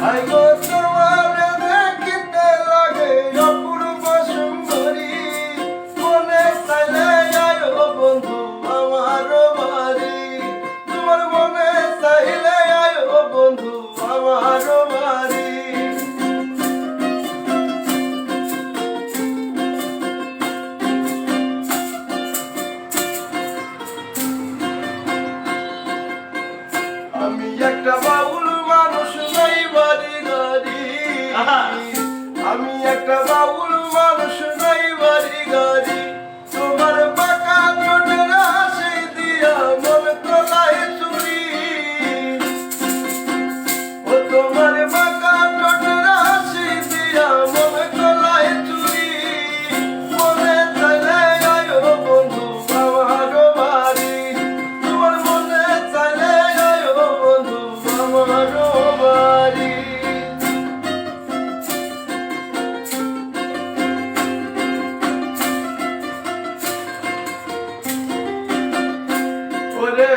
I got আমি একটা বাবুল ওরে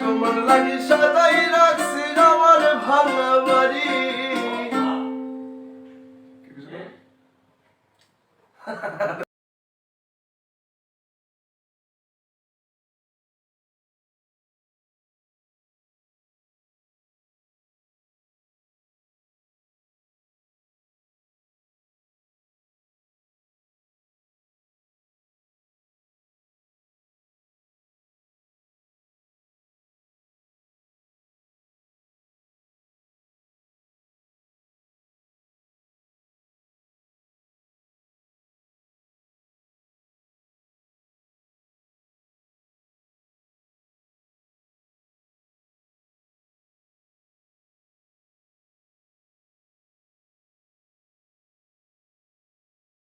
তোমার লাগি সাদাই রাখছি আমার ভাঙা বাড়ি